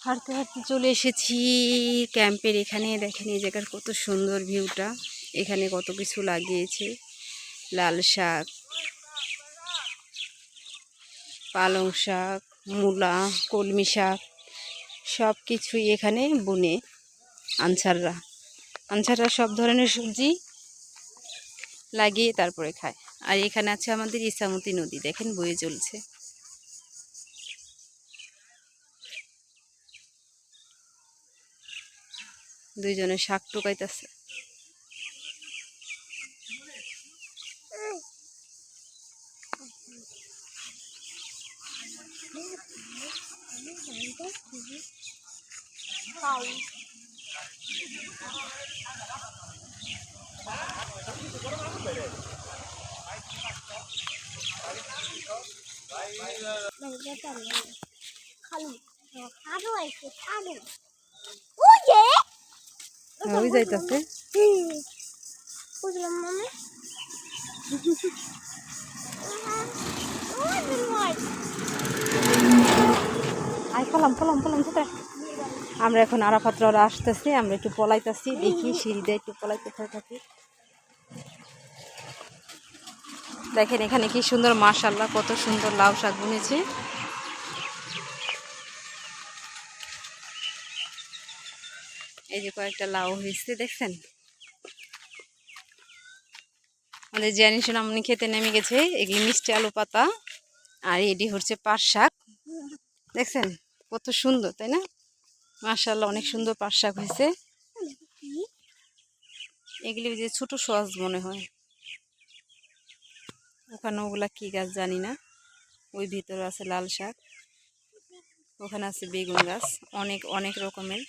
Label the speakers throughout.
Speaker 1: হাঁটতে হাঁটতে চলে এসেছি। ক্যাম্পের এখানে দেখেন এই জায়গার কত সুন্দর ভিউটা। এখানে কত কিছু লাগিয়েছে। লাল শাক, পালং শাক, মূলা, কলমি শাক সব কিছুই এখানে বুনে আনসাররা আনসাররা সব ধরনের সবজি লাগিয়ে তারপরে খায়। আর এখানে আছে আমাদের ইসামতি নদী, দেখেন বয়ে চলছে। দুইজনে শাক টুকাইতেছে।
Speaker 2: খালু। খারো আছে খারো ওই
Speaker 1: যাইতাছে।
Speaker 2: বুঝলাম মানে
Speaker 1: আই পলাম পলাম পলাম কোথায় আমরা এখন আরাফাতরা আসতেছি আমরা একটু পলাইতেছি দেখি সিঁড়ি দিয়ে একটু পলাইতে থাকি। দেখেন এখানে কি সুন্দর মাশাল্লাহ কত সুন্দর লাউ শাক বুনেছে। এই যে কয়েকটা লাউ হয়েছে, দেখছেন? আমাদের জানি সোনামনি খেতে নেমে গেছে, এগুলি মিষ্টি আলু পাতা, আর এটি হচ্ছে পাট শাক। দেখছেন? কত সুন্দর, তাই না? মাশাল্লাহ অনেক সুন্দর পাট শাক হয়েছে। এগুলি যে ছোট সস মনে হয়। ওখানে ওগুলা কি গাছ জানি না। ওই ভিতরে আছে লাল শাক, ওখানে আছে বেগুন গাছ, অনেক অনেক রকমের।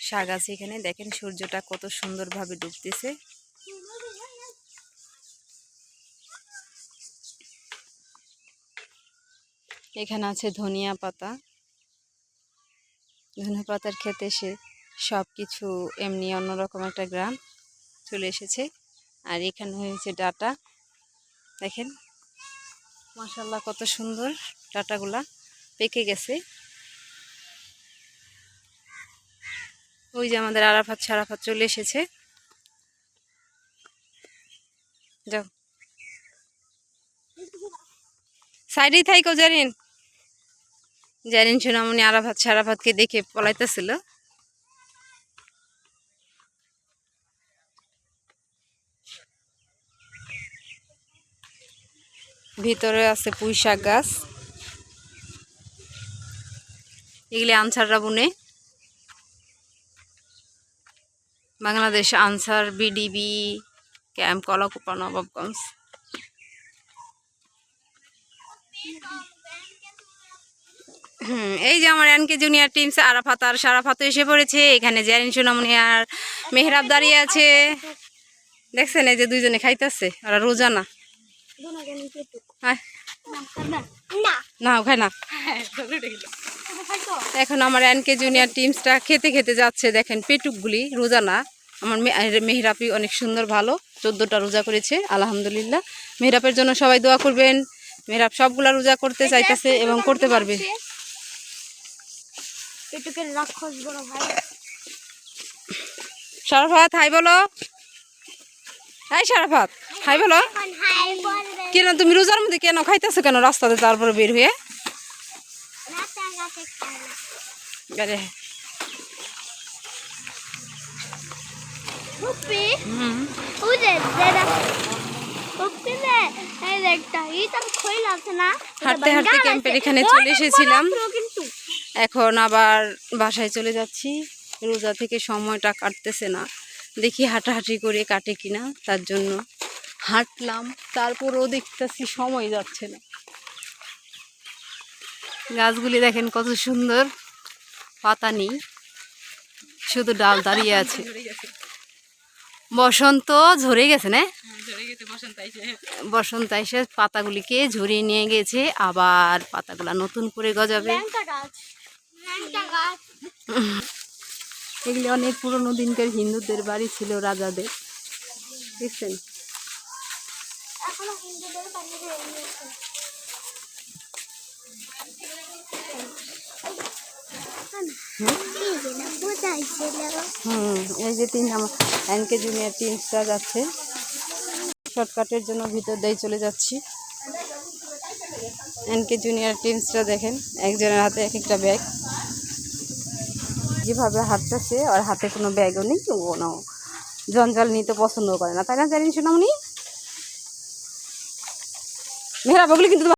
Speaker 1: শাক আছে এখানে। দেখেন সূর্যটা কত সুন্দরভাবে ডুবতেছে। এখানে আছে ধনিয়া পাতা। ধনিয়া পাতার খেতে সে সব কিছু এমনি অন্যরকম একটা গ্রাম চলে এসেছে। আর এখানে হয়েছে ডাটা। দেখেন মাশাল্লাহ কত সুন্দর ডাটাগুলা পেকে গেছে। ওই যে আমাদের আরাফাত সারাফাত চলে এসেছে। যাও। সাইডেই থাইকো, জারিন। জারিন সোনামণি আরাফাত সারাফাতকে দেখে পলাইতেছিল। ভিতরে আছে পুঁই শাক গাছ। এগুলি আনসাররা বুনে। বাংলাদেশ আনসার বিডিবি ক্যাম্প কলা কলাকুপা নবাবগঞ্জ। হুম এই যে আমার এনকে জুনিয়র টিম আরাফাত আর সারাফাত এসে পড়েছে এখানে জ্যারিন সুনামনি আর মেহরাব দাঁড়িয়ে আছে। দেখছেন এই যে দুইজনে খাইতেছে ওরা রোজা না।
Speaker 2: দোনা কেন পেটু
Speaker 1: আয়,
Speaker 2: না না।
Speaker 1: না এখন আমার এনকে জুনিয়র টিমসটা খেতে খেতে যাচ্ছে দেখেন পেটুকগুলি রোজা না আমার মেহরাপি অনেক সুন্দর ভালো। চোদ্দোটা রোজা করেছে আলহামদুলিল্লাহ। মেহরাপের জন্য সবাই দোয়া করবেন। মেহরাপ সবগুলা রোজা করতে চাইতেছে এবং করতে পারবে। সারাফাত হাই বলো। এই সারাফাত হাই বলো।
Speaker 2: হাই
Speaker 1: কেন তুমি রোজার মধ্যে কেন খাইতেছো কেন রাস্তাতে তারপরে বের হয়ে? আরে। হাঁটতে হাঁটতে ক্যাম্পের এখানে চলে এসেছিলাম। এখন আবার বাসায় চলে যাচ্ছি। রোজা থেকে সময়টা কাটতেছে না। দেখি হাঁটাহাঁটি করে কাটে কিনা তার জন্য হাঁটলাম তারপরও দেখতেছি সময় যাচ্ছে না। গাছগুলি দেখেন কত সুন্দর পাতা নেই শুধু ডাল দাঁড়িয়ে আছে। বসন্ত ঝরে গেছে না? বসন্ত এসে পাতাগুলিকে ঝরিয়ে নিয়ে গেছে আবার পাতাগুলা নতুন করে গজাবে।
Speaker 2: গাছ।
Speaker 1: এগুলি অনেক পুরনো দিনকার হিন্দুদের বাড়ি ছিল রাজাদের। দেখছেন? হুম এই যে তিন এনকে জুনিয়র যাচ্ছে শর্টকাটের জন্য ভিতর দিয়ে চলে যাচ্ছি। এনকে জুনিয়র টিমসরা দেখেন একজনের হাতে এক একটা ব্যাগ। যেভাবে হাঁটতেছে আর হাতে কোনো ব্যাগও নেই কোনো জঞ্জাল নিতে পছন্দ করে না। তাই না জানি উনি মেহরাব, ওগুলি কিন্তু